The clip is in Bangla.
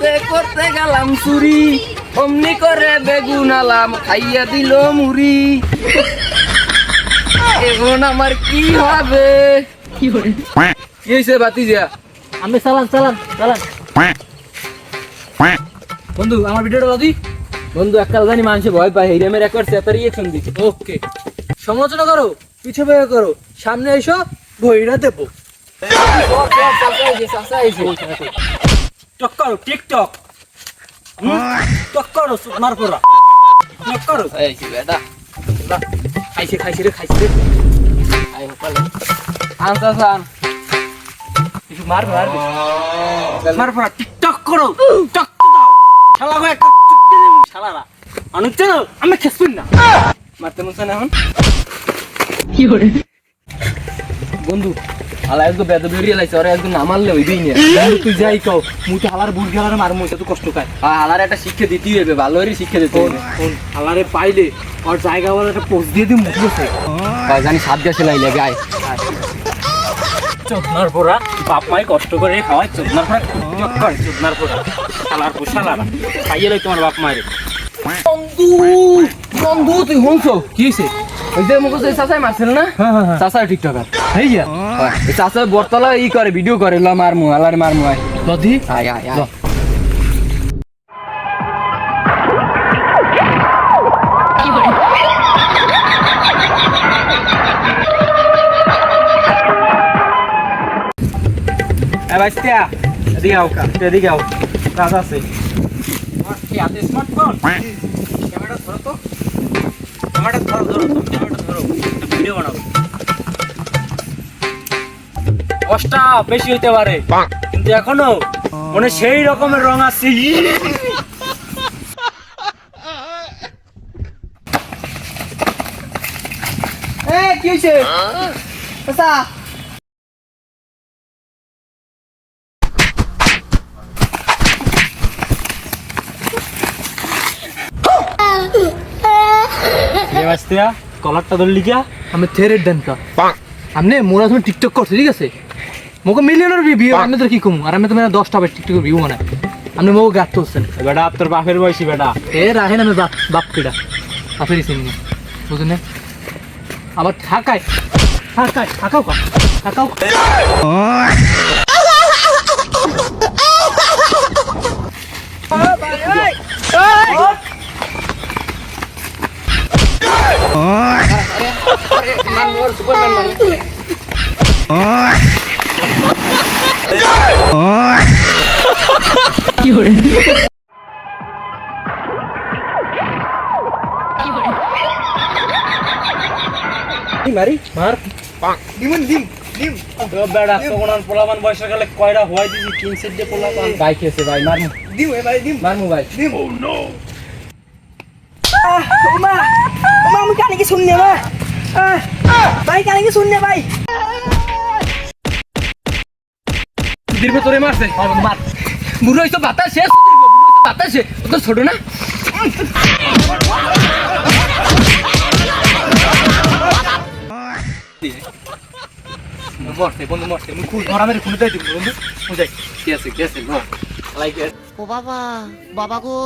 রাতে করতে গেলাম চুরি অমনি করে বেগুন আলাম খাইয়া দিল মুড়ি এখন আমার কি হবে কি হয়েছে বাতিজা আমি চালান চালান চালান বন্ধু আমার ভিডিওটা দাদি বন্ধু একটা জানি মানুষে ভয় পায় হিরামের একবার চেতার রিয়েকশন দিচ্ছে ওকে সমালোচনা করো পিছে বেয়ে করো সামনে এসো বইটা দেবো টক করো টিকটক টক করো সুনার করা টক করো বেটা খাইছে খাইছে রে খাইছে রে আনসা আন কিছু মার মার মার পড়া টিকটক করো টক দাও শালা ভাই একটা শালারা মানুষ জানো আমি খেসবেন না মারতে মুছে না এখন বন্ধু আলা একদম বেদ বেরিয়ে লাইছে ওরা একদম নামারলে হইবেই না। বন্ধু তুই যাই কও মুই তো হালার বুট গেলার মার মুই তো কষ্ট খায়। আর আলার একটা শিক্ষা দিতেই হবে ভালো করে শিক্ষা দিতে হবে হালারে পাইলে আর জায়গা বলে একটা পোস্ট দিয়ে দিই মুখ বসে। জানি সাত গাছে লাইলে গায়। চোদনার পোড়া বাপ মাই কষ্ট করে খাওয়ায় চোদনার পোড়া করে চোদনার পোড়া। শালার পোশালারা খাইয়ে লই তোমার বাপ মায়ের। বন্ধু বন্ধু তুই শুনছো? কি হয়েছে ওই যে মুখে চাচাই মারছিল না? হ্যাঁ হ্যাঁ হ্যাঁ। টিকটকার। এই যা। এই চাচা বরতলা ই করে ভিডিও করে ল মার মু আলার মার মু আয়। দাদি আয় আয় আয়। বাচ্চা এদিকে আও কা এদিকে আও কাজ আছে। হাতে স্মার্টফোন ক্যামেরা ধরো তো। ক্যামেরা ধরো ধরো ক্যামেরা ধরো ভিডিও বানাবো কষ্টটা বেশি হইতে পারে। কিন্তু এখনও মনে সেই রকমের রং আছে। কি বাচ্চা কলারটা ধরলি কিয়া আমি থেরের দেন কা আমনে মোরা তুমি টিকটক করছ ঠিক আছে? মোকে মিলিয়নের ভিউ আমি তো কি কম আর আমি তো মানে দশটা বার টিকটক ভিউ মানে আপনি মোকে গাত করছেন বেটা তোর বাপের বয়সী বেটা এ রাখেন আমি বাপ বাপ কেডা বাপের চিনি বুঝলেন আবার থাকায় থাকায় থাকাও কা থাকাও মান মোর সুপারম্যান মারি? মার। দিমন দিম দিম বেড়া তখন আর পোলাপান বয়সে গেলে কয়টা হওয়াই দিছি তিন সেট দিয়ে পোলাপান। ভাই খেয়েছে ভাই মার মু এ ভাই দিম মার মু ভাই ওমা ওমা আমি কানে কি শুননে মা ভাই কানে কি শুননে ভাই? দীর্ঘ তোরে মারছে। মার। বুড়ো হইতো বাতাসে বাতাসে তো ছোট না? মরছে, বন্ধু, মরছে। মুই খুব ধরা মেরে খুলে দেয় বন্ধু। আছে নো লাইক ও বাবা বাবা গো।